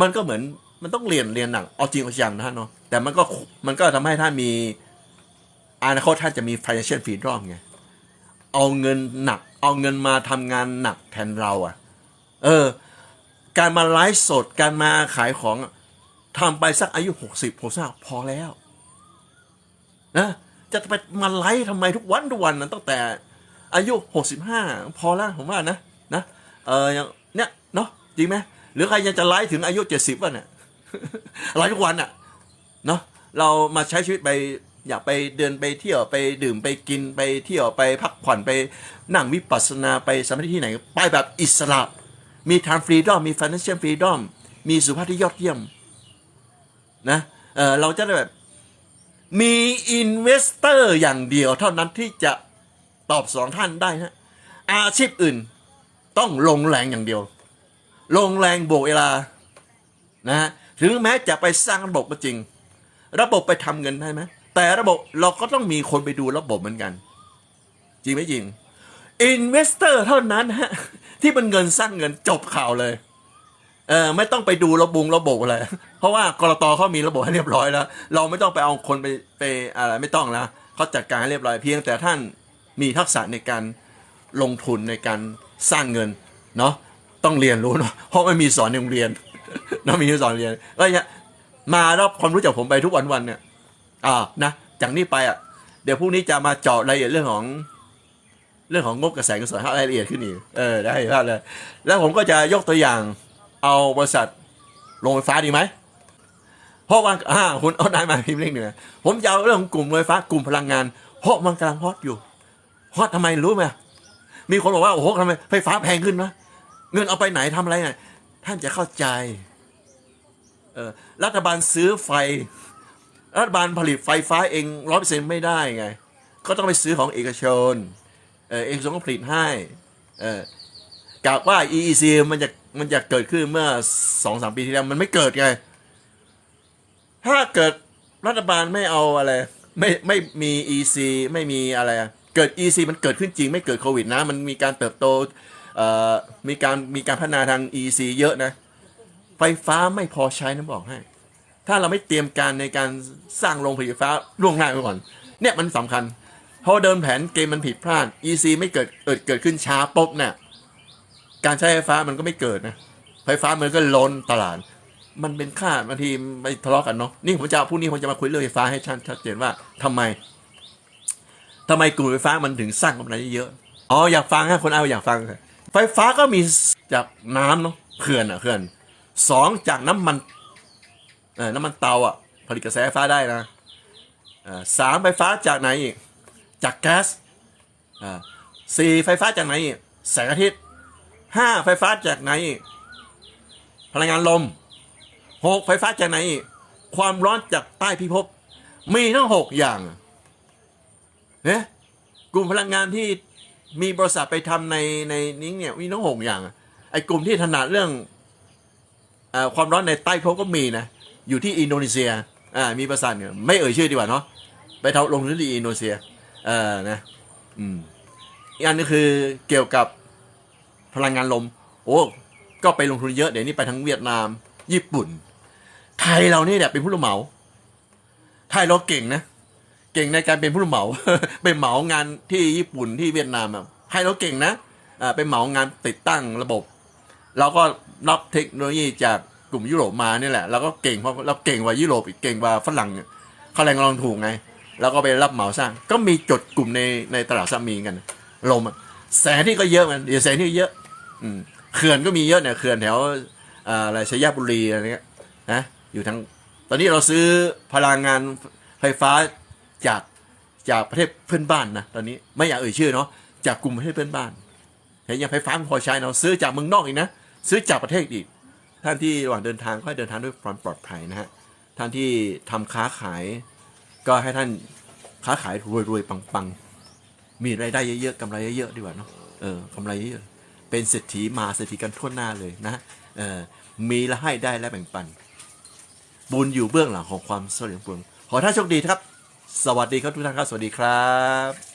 มันก็เหมือนมันต้องเรียนเรียนหนักเอาจริงเอาจังนะฮะเนาะแต่มันก็มันก็ทำให้ท่านมีอนาคตท่านจะมี financial freedom ไงเอาเงินหนัก เอาเงินมาทำงานหนักแทนเราอะ่ะ เออ การมาไลฟ์สดการมาขายของอะทำไปสักอายุหกสิบผมว่าพอแล้วนะจะไปมาไลฟ์ทำไมทุกวันทุกวันนั้นตั้งแต่อายุหกสิบห้าพอแล้วผมว่านะนะเอออย่างเนี้ยเนาะจริงไหม หรือใครยังจะไลฟ์ถึงอายุเจ็ดสิบวะเนี่ยไลฟ์ทุกวันอะเนาะเรามาใช้ชีวิตไปอยากไปเดินไปเที่ยวไปดื่มไปกินไปเที่ยวไปพักผ่อนไปนั่งวิปัสสนาไปสมาธิที่ไหน ไปแบบอิสระ มีทางฟรีดอมมี financial freedom มีสุขภาพที่ยอดเยี่ยมนะเออเราจะได้แบบมีอินเวสเตอร์อย่างเดียวเท่านั้นที่จะตอบสองท่านได้นะอาชีพอื่นต้องลงแรงอย่างเดียว ลงแรงโบกเวลานะฮะถึงแม้จะไปสร้างระบบก็จริง ระบบไปทำเงินได้ไหมแต่ระบบเราก็ต้องมีคนไปดูระบบเหมือนกัน จริงไหมจริงอินเวสเตอร์เท่านั้นฮะที่เป็นเงินสร้างเงินจบข่าวเลยเออไม่ต้องไปดูระบุงระบบอะไร เพราะว่ากรตเขามีระบบให้เรียบร้อยแล้ว เราไม่ต้องไปเอาคนไปไปอะไรไม่ต้องแล้วเขาจัดการให้เรียบร้อยเพียงแต่ท่านมีทักษะในการลงทุนในการสร้างเงินเนาะ ต้องเรียนรู้เนาะเพราะไม่มีสอนในโรงเรียนนาะมีสอนเรียนก็เนี่ยมารับความรู้จากผมไปทุกวันวันเนี่ย อ่านะจากนี้ไปอะเดี๋ยวพรุ่งนี้จะมาเจาะรายละเอียดเรื่องของ เรื่องของงบกระแสเงินสดรายละเอียดขึ้นอีกเออได้ครับเลย แล้วผมก็จะยกตัวอย่าง เอาบริษัทโรงไฟฟ้าดีไหมเพราะว่าอ่าคุณเอาได้มาพิมพ์เลขหนึ่งผมจะเอาเรื่องของกลุ่มไฟฟ้ากลุ่มพลังงาน เพราะมันกำลังฮอตอยู่ฮอตทำไมรู้ไหมมีคนบอกว่าโอ้โหทำไมไฟฟ้าแพงขึ้นนะ เงินเอาไปไหนทำอะไรไงท่านจะเข้าใจเออรัฐบาลซื้อไฟ รัฐบาลผลิตไฟฟ้าเองร้อยเปอร์เซ็นต์ไม่ได้ไง ก็ต้องไปซื้อของเอกชน เออเอกชนก็ผลิตให้ เออกะว่า EEC มันจะมันจะเกิดขึ้นเมื่อสองสามปีที่แล้ว มันไม่เกิดไง ถ้าเกิดรัฐบาลไม่เอาอะไร ไม่ไม่มี EC ไม่มีอะไร เกิด EC มันเกิดขึ้นจริงไม่เกิดโควิดนะ มันมีการเติบโต มีการมีการพัฒนาทาง EC เยอะนะ ไฟฟ้าไม่พอใช้นะบอกให้ ถ้าเราไม่เตรียมการในการสร้างโรงไฟฟ้าล่วงหน้าไปก่อน เนี่ยมันสำคัญ เพราะเดิมแผนเกมมันผิดพลาด EC ไม่เกิดเกิดเกิดขึ้นช้าปุ๊บเนี่ยการใช้ไฟฟ้ามันก็ไม่เกิดนะ ไฟฟ้ามันก็ล้นตลาด มันเป็นค่าบางทีไปทะเลาะกันเนาะ นี่ผมจะพรุ่งนี้ผมจะมาคุยเรื่องไฟฟ้าให้ชัดชัดเจนว่าทำไมทำไมกลุ่มไฟฟ้ามันถึงสร้างกำไรเยอะ อ๋ออยากฟังฮะคนเอาอยากฟัง ไฟฟ้าก็มีจากน้ำเนาะเขื่อนอะเขื่อนสองจากน้ำมันเออน้ำมันเตาอะผลิตกระแสไฟฟ้าได้นะสามไฟฟ้าจากไหนอีกจากแก๊สสี่ไฟฟ้าจากไหนอีกแสงอาทิตย์ห้าไฟฟ้าจากไหนอีกพลังงานลมหกไฟฟ้าจากไหนอีกความร้อนจากใต้พิภพมีทั้งหกอย่างเนี่ยกลุ่มพลังงานที่ มีบริษัทไปทำในในนี้เนี่ยมีทั้งหกอย่าง ไอ้กลุ่มที่ถนัดเรื่องอความร้อนในใต้พิภพก็มีนะ อยู่ที่อินโดนีเซียอ่ามีบริษัทเนี่ยไม่เอ่ยชื่อดีกว่าเนาะไปทำลงทุนที่อินโดนีเซียเออนะอืมอีกอันนึงคือเกี่ยวกับพลังงานลม โอ้ก็ไปลงทุนเยอะเดี๋ยวนี้ไปทั้งเวียดนาม ญี่ปุ่น ไทยเรานี่เนี่ยเป็นผู้รับเหมา ไทยเราเก่งนะ เก่งในการเป็นผู้รับเหมาไปเหมางานที่ญี่ปุ่นที่เวียดนามอะไทยเราเก่งนะอ่าไปเหมางานติดตั้งระบบ เราก็รับเทคโนโลยีจากกลุ่มยุโรปมานี่แหละเราก็เก่งเพราะเราเก่งกว่ายุโรปอีกเก่งกว่าฝรั่งเขาแรงลองถูกไงแล้วก็ไปรับเหมาสร้าง ก็มีจดกลุ่มในในตลาดสามีกัน ลมแสงที่ก็เยอะมันเดี๋ยวแสงที่เยอะ อืมเขื่อนก็มีเยอะเนี่ยเขื่อนแถวอ่าอะไรชัยบุรีอะไรเงี้ยนะอยู่ทั้งตอนนี้เราซื้อพลังงานไฟฟ้า จากจากประเทศเพื่อนบ้านนะตอนนี้ไม่อยากเอ่ยชื่อเนาะจากกลุ่มประเทศเพื่อนบ้านเห็นยังไฟฟ้าพอใช้เราซื้อจากเมืองนอกอีกนะซื้อจากประเทศอีก ท่านที่ระหว่างเดินทางก็ให้เดินทางด้วยความปลอดภัยนะฮะท่านที่ทำค้าขาย ก็ให้ท่านค้าขายรวยๆปังๆ มีรายได้เยอะๆกำไรเยอะๆดีกว่าเนาะเออกำไรเยอะเป็นเศรษฐีมาเศรษฐีกันทั่วหน้าเลยนะเออมีและให้ได้และแบ่งปัน บุญอยู่เบื้องหลังของความสำเร็จผลขอท่านโชคดีครับ สวัสดีครับทุกท่านครับ สวัสดีครับ